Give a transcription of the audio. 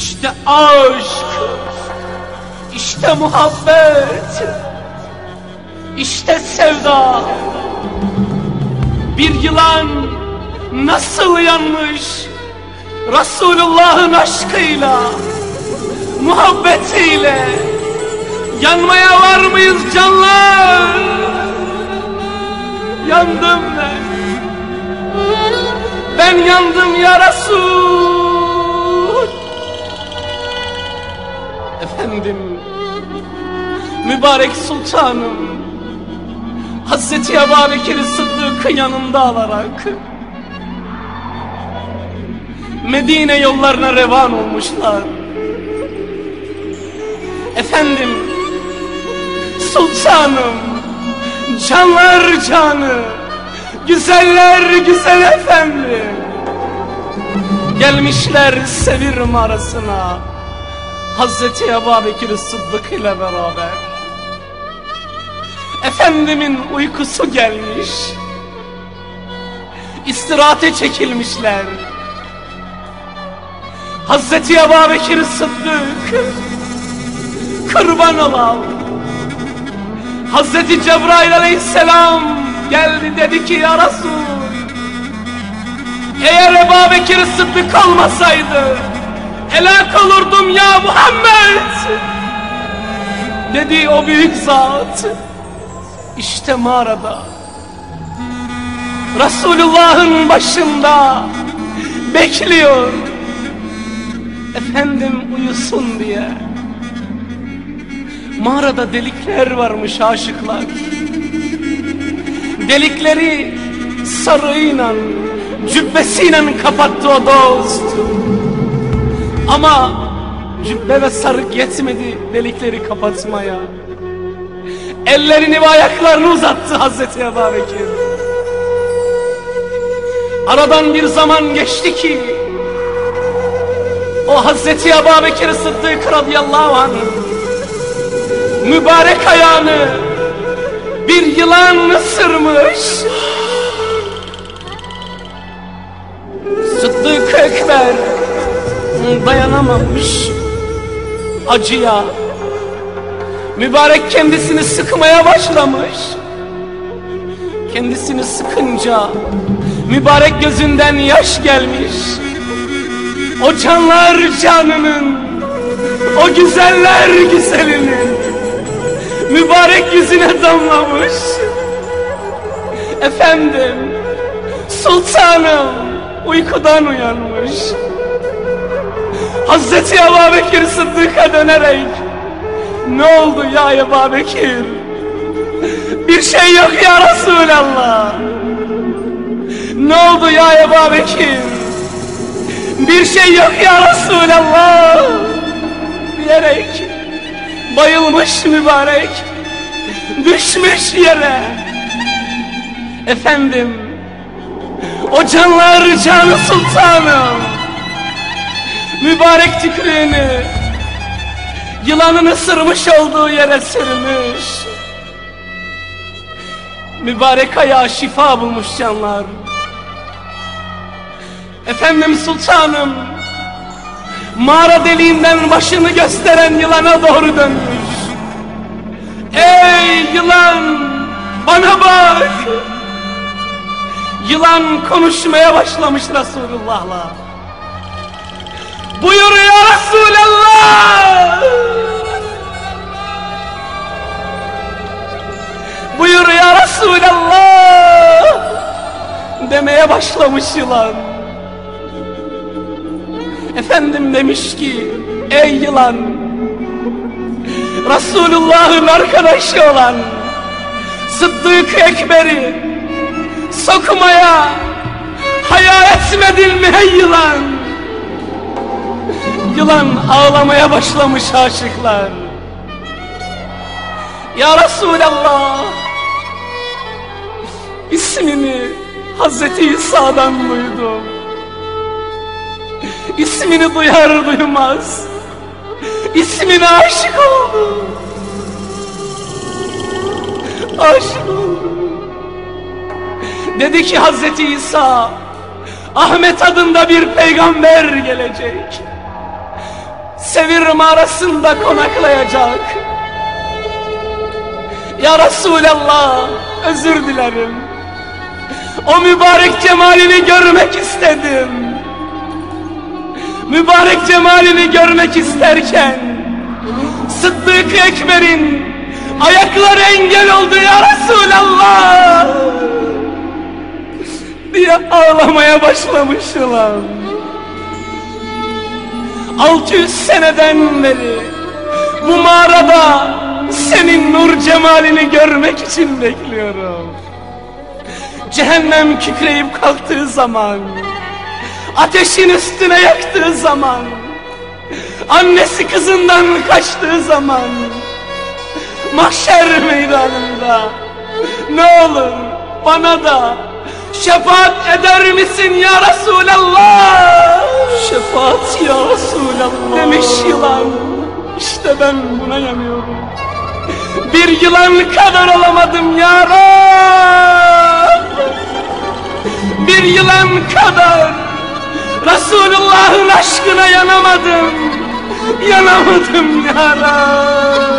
İşte aşk, işte muhabbet, işte sevda. Bir yılan nasıl yanmış Resulullah'ın aşkıyla, muhabbetiyle yanmaya var mıyız canlar? Yandım ben. Ben yandım ya mübarek sultanım, Hazreti Ebu Bekir Sıddık'ı yanında alarak Medine yollarına revan olmuşlar. Efendim, sultanım, canlar canı, güzeller güzel efendim. Gelmişler Sevir mağarasına, Hazreti Ebu Sıddık ile beraber. Efendimin uykusu gelmiş. İstirahate çekilmişler. Hazreti Ebu Bekir Sıddık kurban olam. Hazreti Cebrail aleyhisselam geldi dedi ki ya Resul eğer Ebu Bekir Sıddık olmasaydı helak olurdum ya Muhammed dedi o büyük zat işte mağarada. Resulullah'ın başında bekliyor. Efendim uyusun diye. Mağarada delikler varmış aşıklar. Delikleri sarığıyla cübbesiyle kapattı o dost. Ama cübbe ve sarık yetmedi delikleri kapatmaya ellerini ve ayaklarını uzattı Hazreti Ebu Bekir aradan bir zaman geçti ki o Hazreti Ebu Bekir Sıddık radıyallahu anh mübarek ayağını bir yılan ısırmış. Sıddık Ekber dayanamamış acıya. Mübarek kendisini sıkmaya başlamış. Kendisini sıkınca mübarek gözünden yaş gelmiş. O canlar canının, o güzeller güzelinin mübarek yüzüne damlamış. Efendim, sultanım uykudan uyanmış. Hazreti Ebu Bekir Sıddık'a dönerek ne oldu ya Ebu Bekir? Bir şey yok ya Resulallah. Ne oldu ya Ebu Bekir? Bir şey yok ya Resulallah. Diyerek bayılmış mübarek düşmüş yere efendim o canlar canı sultanım mübarek tükrüğünü yılanın ısırmış olduğu yere sürmüş mübarek ayağa şifa bulmuş canlar efendim sultanım mağara deliğinden başını gösteren yılana doğru dönmüş. Ey yılan bana bak. Yılan konuşmaya başlamış Resulullah'la. Buyur ya Resulallah. Demeye başlamış yılan. Efendim demiş ki ey yılan Resulullah'ın arkadaşı olan Sıddık Ekber'i sokmaya haya etmedin mi ey yılan Yılan ağlamaya başlamış aşıklar Ya Resulallah ismini Hazreti İsa'dan duydum İsmini duyar duymaz ismine aşık oldum Aşık oldum Dedi ki Hazreti İsa Ahmet adında bir peygamber gelecek Sevir mağarasında konaklayacak. Ya Resulallah özür dilerim. O mübarek cemalini görmek istedim. Mübarek cemalini görmek isterken Sıddık Ekber'in ayakları engel oldu ya Resulallah diye ağlamaya başlamışlar. 600 seneden beri bu mağarada senin nur cemalini görmek için bekliyorum. Cehennem kükreyip kalktığı zaman, ateşin üstüne yaktığı zaman, annesi kızından kaçtığı zaman, mahşer meydanında ne olur bana da şefaat eder misin ya Resulallah? Şefaat ya Resulallah demiş yılan. İşte ben buna yanıyorum. Bir yılan kadar olamadım ya Rab. Bir yılan kadar Resulullah'ın aşkına yanamadım. Yanamadım ya Rab.